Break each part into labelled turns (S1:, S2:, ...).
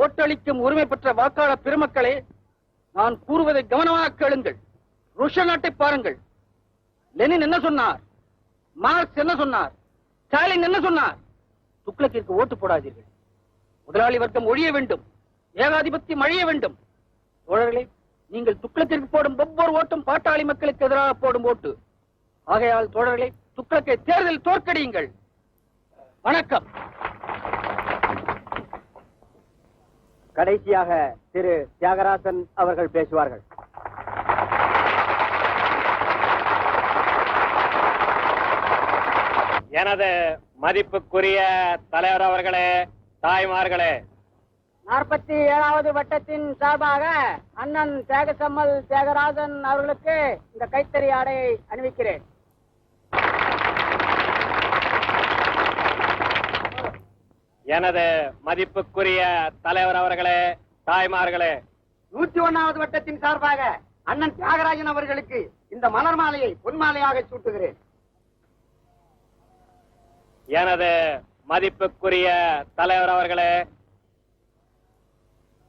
S1: ஓட்டளிக்கும் உரிமை பெற்ற வாக்காளர் பெருமக்களே நான் கூறுவதை கவனமாக கேளுங்கள். ருஷ நாட்டை பாருங்கள். லெனின் என்ன சொன்னார்? மார்க்ஸ் என்ன சொன்னார்? ஸ்டாலின் என்ன சொன்னார்? துக்ளக்கிற்கு ஓட்டு போடாதீர்கள். முதலாளி வர்க்கம் ஒழிய வேண்டும். ஏகாதிபத்தியம் அழிய வேண்டும். தோழர்களே நீங்கள் துக்ளத்திற்கு போடும் ஒவ்வொரு ஓட்டும் பாட்டாளி மக்களுக்கு எதிராக போடும் ஓட்டு. ஆகையால் தோழர்களே துக்ளக்கை தேர்தல் தோற்கடியுங்கள். வணக்கம்.
S2: கடைசியாக திரு தியாகராஜன் அவர்கள் பேசுவார்கள்.
S3: எனது மதிப்புக்குரிய தலைவர் அவர்களே தாய்மார்களே.
S2: நாற்பத்தி ஏழாவது வட்டத்தின் சார்பாக அண்ணன் தியாகசம்மல் தியாகராஜன் அவர்களுக்கு இந்த கைத்தறி ஆடையை அணிவிக்கிறேன்.
S3: எனது மதிப்புக்குரிய தலைவர் அவர்களே தாய்மார்களே.
S2: நூற்றி ஒன்னாவது வட்டத்தின் சார்பாக அண்ணன் தியாகராஜன் அவர்களுக்கு இந்த மலர் மாலையை பொன்மாலையாக சூட்டுகிறேன்.
S3: எனது மதிப்புக்குரிய தலைவர் அவர்களே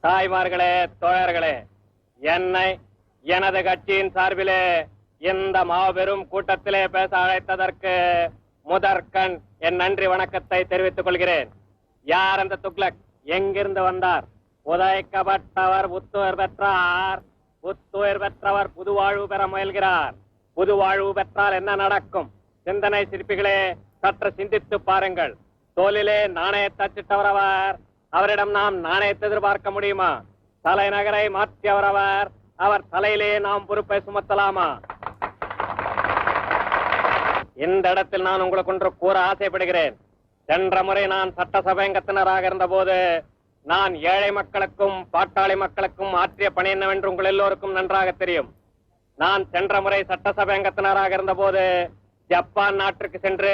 S3: தாய்மார்களே தோழர்களே என்னை எனது கட்சியின் சார்பிலே இந்த மாபெரும் கூட்டத்திலே பேச அழைத்ததற்கு முதற்கண் என் நன்றி வணக்கத்தை தெரிவித்துக் கொள்கிறேன். யார் அந்த துக்ளக்? எங்கிருந்து வந்தார்? புதைக்கப்பட்டவர் புத்துயர் பெற்றார். புத்துயர் பெற்றவர் புது வாழ்வு பெற முயல்கிறார். புது வாழ்வு பெற்றால் என்ன நடக்கும்? சிந்தனை சிற்பிகளே சற்று சிந்தித்து பாருங்கள். தோலிலே நாணயத்தை அச்சிட்டவர் அவர். அவரிடம் நாம் நாணயத்தை எதிர்பார்க்க முடியுமா? தலைநகரை மாற்றியவர் அவர். அவர் தலையிலே நாம் பொறுப்பை சுமத்தலாமா? இந்த இடத்தில் நான் உங்களுக்கு ஒன்று கூற ஆசைப்படுகிறேன். சென்ற முறை நான் சட்டசபைங்கத்தினராக இருந்தபோது நான் ஏழை மக்களுக்கும் பாட்டாளி மக்களுக்கும் ஆற்றிய பணி என்னவென்று உங்கள் எல்லோருக்கும் நன்றாக தெரியும். நான் சென்ற முறை சட்டசபைங்கத்தினராக இருந்தபோது ஜப்பான் நாட்டிற்கு சென்று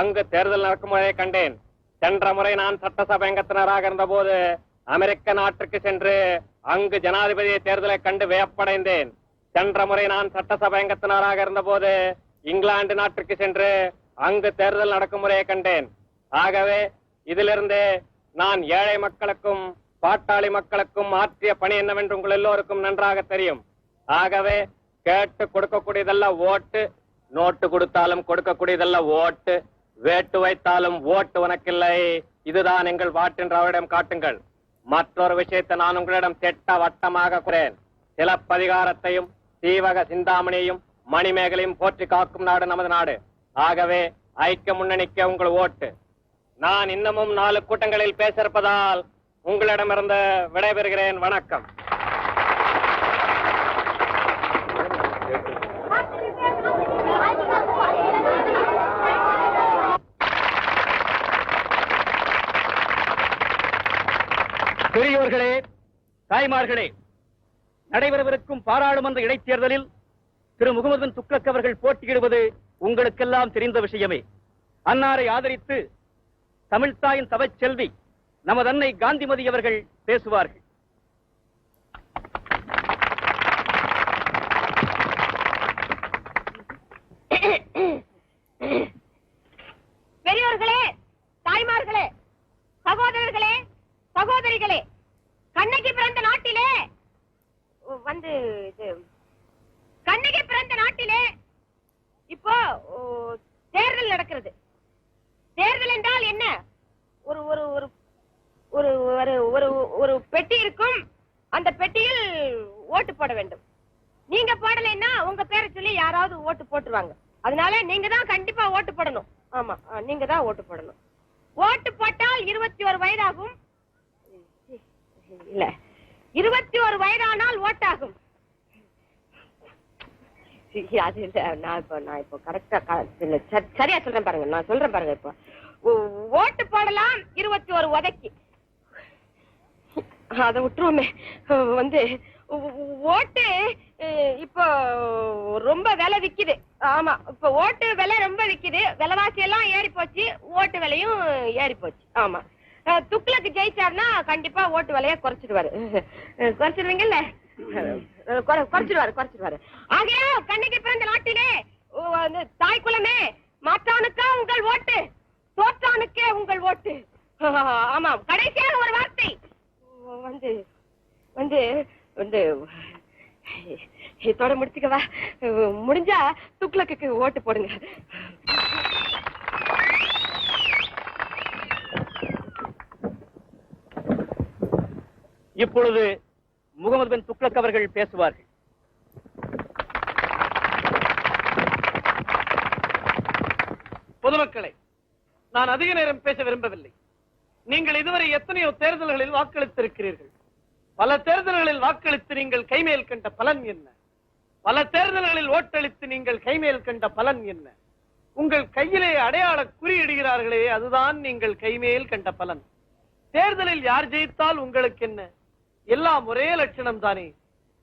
S3: அங்கு தேர்தல் நடக்கும் முறையை கண்டேன். சென்ற முறை நான் சட்டசபைங்கத்தினராக இருந்தபோது அமெரிக்க நாட்டிற்கு சென்று அங்கு ஜனாதிபதி தேர்தலை கண்டு வியப்படைந்தேன். சென்ற முறை நான் சட்டசபைங்கத்தினராக இருந்தபோது இங்கிலாந்து நாட்டிற்கு சென்று அங்கு தேர்தல் நடக்கும் முறையை கண்டேன். ஆகவே இதிலிருந்து நான் ஏழை மக்களுக்கும் பாட்டாளி மக்களுக்கும் ஆற்றிய பணி என்னவென்று உங்கள் எல்லோருக்கும் நன்றாக தெரியும். ஆகவே கேட்டு கொடுக்கக்கூடியதல்ல ஓட்டு நோட்டு கொடுத்தாலும் கொடுக்கக்கூடியதல்ல ஓட்டு வேட்டு வைத்தாலும் ஓட்டு உனக்கில்லை. இதுதான் எங்கள் வாட்டின் அவரிடம் காட்டுங்கள். மற்றொரு விஷயத்தை நான் உங்களிடம் திட்ட வட்டமாக குறேன். சிலப்பதிகாரத்தையும் சீவக சிந்தாமணியையும் மணிமேகலையும் போற்றி காக்கும் நாடு நமது நாடு. ஆகவே ஐக்கிய முன்னணிக்க உங்கள் ஓட்டு. நான் இன்னமும் நாலு கூட்டங்களில் பேச இருப்பதால் உங்களிடமிருந்து விடைபெறுகிறேன். வணக்கம்.
S1: பெரியோர்களே தாய்மார்களே நடைபெறவிருக்கும் பாராளுமன்ற இடைத்தேர்தலில் திரு முகமது பின் துக்ளக் அவர்கள் போட்டியிடுவது உங்களுக்கெல்லாம் தெரிந்த விஷயமே. அன்னாரை ஆதரித்து தமிழ்த்தாயின் தவச் செல்வி நமது அன்னை காந்திமதி அவர்கள் பேசுவார்கள்
S4: பெரியோர்களே தாய்மார்களே சகோதரர்களே சகோதரிகளே கண்ணகி பிறந்த நாட்டிலே வந்து இது கண்ணகி பிறந்த நாட்டிலே இப்போ ஓ, தேர்தல் நடக்கிறது தேர்தல் என்றால் என்ன ஒரு ஒரு ஒரு ஒரு ஒரு ஒரு ஒரு பெட்டி இருக்கும் அந்த பெட்டியில் ஓட்டு போட வேண்டும் நீங்க போடலைன்னா உங்க பேரை சொல்லி யாராவது ஓட்டு போட்டுருவாங்க. அதனால நீங்க தான் கண்டிப்பா ஓட்டு போடணும். ஆமா நீங்க தான் ஓட்டு போடணும். ஓட்டு போட்டால் இருபத்தி ஒரு வயதாகும். இல்ல இருபத்தி ஒரு வயதானால் ஓட்டாகும். அது இல்ல நான் இப்ப நான் இப்ப கரெக்டா இல்ல சரியா சொல்றேன் பாருங்க நான் சொல்றேன் பாருங்க இப்போ. ஓட்டு போடலாம் இருபத்தி ஒரு உதைக்கு. அதை விட்டுருவோமே வந்து ஓட்டு இப்போ ரொம்ப விலை விக்குது. ஆமா இப்போ ஓட்டு விலை ரொம்ப விக்குது. விலைவாசி எல்லாம் ஏறி போச்சு. ஓட்டு விலையும் ஏறி போச்சு. ஆமா. துக்ளக்கு ஜெயிச்சாருன்னா கண்டிப்பா ஓட்டு விலைய குறைச்சிடுவாரு. அஹ், குறைச்சிடுவீங்கல்ல? அஹ், குறைச்சிடுவாரு குறைச்சிடுவாரு. ஆகையா கண்ணுக்கு பிறந்த நாட்டிலே வந்து தாய் குலமே மாற்றானுக்கா உங்கள் ஓட்டு? தோற்றானுக்கே உங்கள் ஓட்டு? ஆமா. கடைசியாக ஒரு வார்த்தை. வந்து வந்து வந்து இதோட முடிச்சுக்கவா? முடிஞ்சா துக்ளக்கு ஓட்டு போடுங்க.
S1: இப்பொழுது முகமது பின் துக்ளக் அவர்கள் பேசுவார்கள்.
S5: பொதுமக்களை நான் அதிக நேரம் பேச விரும்பவில்லை. நீங்கள் இதுவரை எத்தனையோ தேர்தல்களில் வாக்களித்திருக்கிறீர்கள். பல தேர்தல்களில் வாக்களித்து நீங்கள் கைமேல் கண்ட பலன் என்ன? பல தேர்தல்களில் ஓட்டளித்து நீங்கள் கைமேல் கண்ட பலன் என்ன? உங்கள் கையிலே அடையாள குறியிடுகிறார்களே அதுதான் நீங்கள் கைமேல் கண்ட பலன். தேர்தலில் யார் ஜெயித்தால் உங்களுக்கு என்ன? எல்லாம் ஒரே லட்சணம் தானே.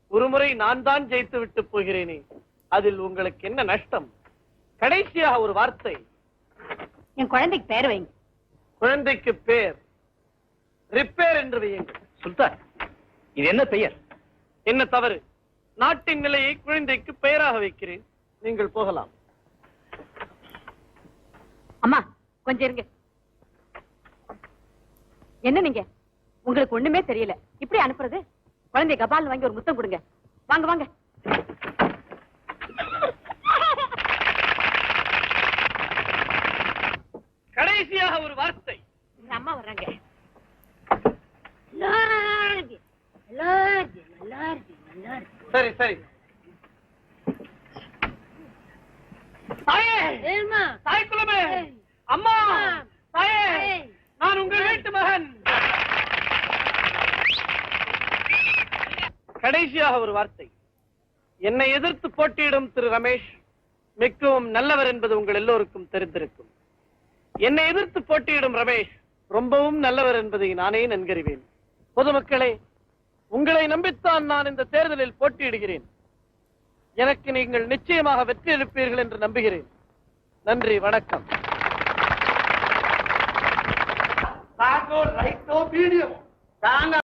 S5: ஒருமுறை நான் தான் ஜெயித்து விட்டு போகிறேனே. அதில் உங்களுக்கு என்ன நஷ்டம்? கடைசியாக ஒரு வார்த்தை.
S4: என் குழந்தைக்கு பேர் வைங்க.
S5: குழந்தைக்கு பேர். ரிப்பேர் என்று வையுங்கள்.
S1: சுல்தான். இது என்ன பெயர்?
S5: என்ன தவறு? நாட்டின் நிலையை குழந்தைக்கு பெயராக வைக்கிறேன். நீங்கள் போகலாம்.
S4: அம்மா கொஞ்சம் இருங்க. என்ன நீங்க? உங்களுக்கு ஒண்ணுமே தெரியல. இப்படி அனுப்புறது? குழந்தை கபால் வாங்கி ஒரு முத்தம் கொடுங்க. வாங்க வாங்க
S5: கடைசியாக ஒரு வார்த்தை
S4: எங்க அம்மா வர்றாங்க
S5: சரி சரி அம்மா. தாயே. நான் உங்கள் வீட்டு மகன். கடைசியாக ஒரு வார்த்தை. என்னை எதிர்த்து போட்டியிடும் திரு ரமேஷ் மிகவும் நல்லவர் என்பது உங்கள் எல்லோருக்கும் தெரிந்திருக்கும். என்னை எதிர்த்து போட்டியிடும் ரமேஷ் ரொம்பவும் நல்லவர் என்பதை நானே நன்கறிவேன். பொதுமக்களே உங்களை நம்பித்தான் நான் இந்த தேர்தலில் போட்டியிடுகிறேன். எனக்கு நீங்கள் நிச்சயமாக வெற்றி அளிப்பீர்கள் என்று நம்புகிறேன். நன்றி வணக்கம்.
S2: ரைட்டோ வீடியோ. தாங்க.